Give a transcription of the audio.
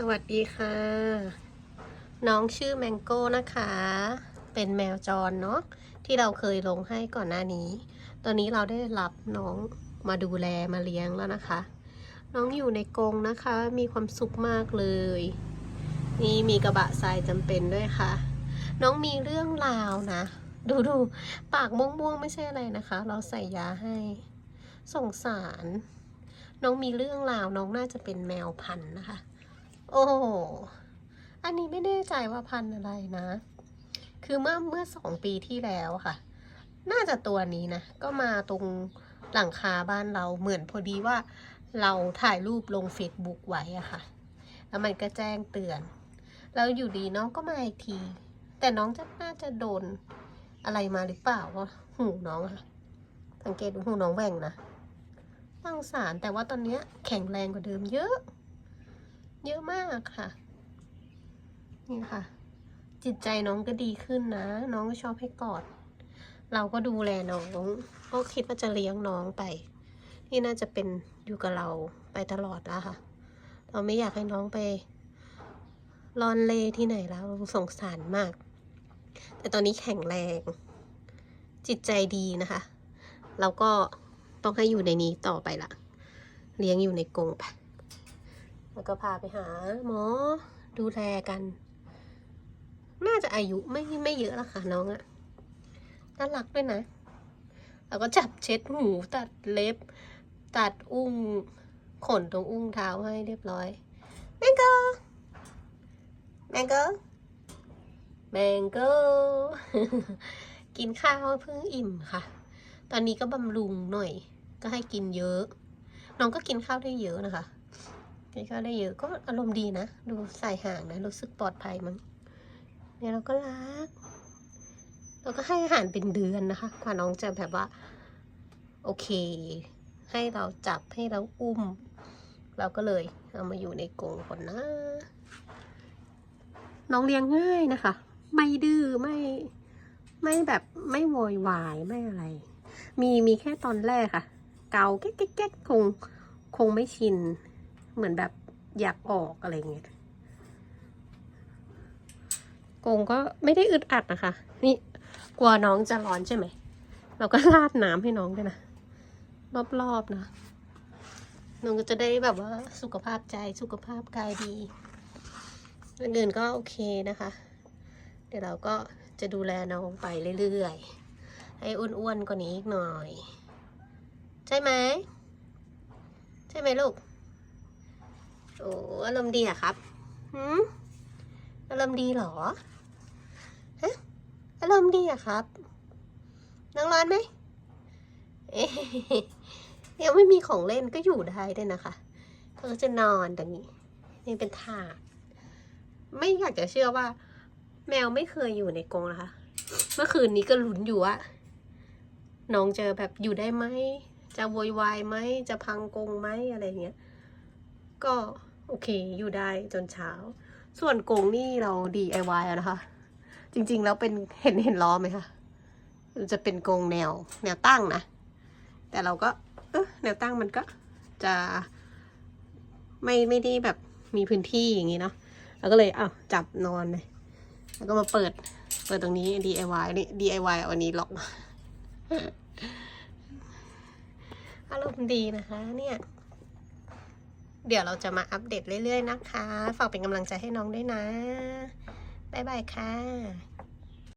สวัสดีค่ะ น้องชื่อแมงโก้นะคะ เป็นแมวจรเนาะที่เราเคยลงให้ก่อนหน้านี้ ตอนนี้เราได้รับน้องมาดูแลมาเลี้ยงแล้วนะคะ น้องอยู่ในกรงนะคะ มีความสุขมากเลย นี่มีกระบะทรายจำเป็นด้วยค่ะ น้องมีเรื่องราวนะ ดูดูปากม่วงๆไม่ใช่อะไรนะคะ เราใส่ยาให้สงสาร น้องมีเรื่องราวน้องน่าจะเป็นแมวพันธุ์นะคะ โอ้ อันนี้ไม่แน่ใจว่าพันอะไรนะ คือเมื่อเมื่อสองปีที่แล้วค่ะ น่าจะตัวนี้นะ ก็มาตรงหลังคาบ้านเราเหมือนพอดีว่าเราถ่ายรูปลงเฟซบุ๊กไว้อะค่ะ แล้วมันก็แจ้งเตือน แล้วอยู่ดีน้องก็มาอีกที แต่น้องจะน่าจะโดนอะไรมาหรือเปล่าว่าหูน้องอะสังเกตดูหูน้องแหว่งนะน่างสารแต่ว่าตอนนี้แข็งแรงกว่าเดิมเยอะ เยอะมากค่ะ นี่ค่ะ จิตใจน้องก็ดีขึ้นนะ น้องก็ชอบให้กอด เราก็ดูแลน้อง ก็คิดว่าจะเลี้ยงน้องไปนี่น่าจะเป็นอยู่กับเราไปตลอดแล้วค่ะ เราไม่อยากให้น้องไปรอนเลที่ไหนแล้วสงสารมาก แต่ตอนนี้แข็งแรง จิตใจดีนะคะ เราก็ต้องให้อยู่ในนี้ต่อไปละเลี้ยงอยู่ในกรงไป แล้วก็พาไปหาหมอดูแลกัน น่าจะอายุไม่ไม่เยอะแล้วค่ะน้องอะน่ารักด้วยนะ แล้วก็จับเช็ดหูตัดเล็บ ตัดอุ้งขนตรงอุ้งเท้าให้เรียบร้อยแมงโก้แมงโก้แมงโก้กินข้าวเพิ่งอิ่มค่ะ ตอนนี้ก็บำรุงหน่อย ก็ให้กินเยอะ น้องก็กินข้าวได้เยอะนะคะ นข้าวได้เยอะก็อารมณ์ดีนะ ดูใส่ห่างนะ รู้สึกปลอดภัยมั้งเนี่ยเราก็รัก เราก็ให้อาหารเป็นเดือนนะคะกว่าน้องจะแบบว่า โอเค ให้เราจับให้เราอุ้ม เราก็เลยเอามาอยู่ในกรงก่อนนะ น้องเลี้ยงง่ายนะคะ ไม่ดื้อไม่ไม่แบบไม่โวยวายไม่อะไร มีมีแค่ตอนแรกค่ะ เกาแก๊กแก๊กแก๊กคงคงไม่ชิน เหมือนแบบอยากออกอะไรเงี้ยกงก็ไม่ได้อึดอัดนะคะ นี่กลัวน้องจะร้อนใช่ไหม เราก็ราดน้ำให้น้องด้วยนะ รอบๆนะ น้องก็จะได้แบบว่าสุขภาพใจสุขภาพกายดีอื่นๆก็โอเคนะคะ เดี๋ยวเราก็จะดูแลน้องไปเรื่อยๆ ให้อ้วนๆกว่านี้อีกหน่อย ใช่ไหม ใช่ไหมลูก โอ้อารมณ์ดีอะครับหืมอารมณ์ดีเหรอฮะอารมณ์ดีอะครับนั่งร้อนไหมเอ๊ะยังไม่มีของเล่นก็อยู่ได้ด้วยนะคะเขาก็จะนอนตรงนี้นี่เป็นถาดไม่อยากจะเชื่อว่า แมวไม่เคยอยู่ในกรงนะคะ เมื่อคืนนี้ก็ลุ้นอยู่ว่าน้องจะแบบอยู่ได้ไหมจะโวยวายไหมจะพังกรงไหมอะไรเงี้ย ก็โอเคอยู่ได้จนเช้า ส่วนกงนี่เรา DIY อะนะคะ จริงๆแล้วเป็นเห็นเห็นล้อไหมคะมันจะเป็นกงแนวแนวตั้งนะ แต่เราก็เออแนวตั้งมันก็จะไม่ไม่ได้แบบมีพื้นที่อย่างนี้เนาะเราก็เลยอ้าวจับนอนเลยแล้วก็มาเปิดเปิดตรงนี้ DIY นี่ DIY เอาอันนี้ล็อกอารมณ์ดีนะคะ เนี่ย เดี๋ยวเราจะมาอัปเดตเรื่อยๆนะคะ ฝากเป็นกำลังใจให้น้องด้วยนะ บ๊ายบายค่ะ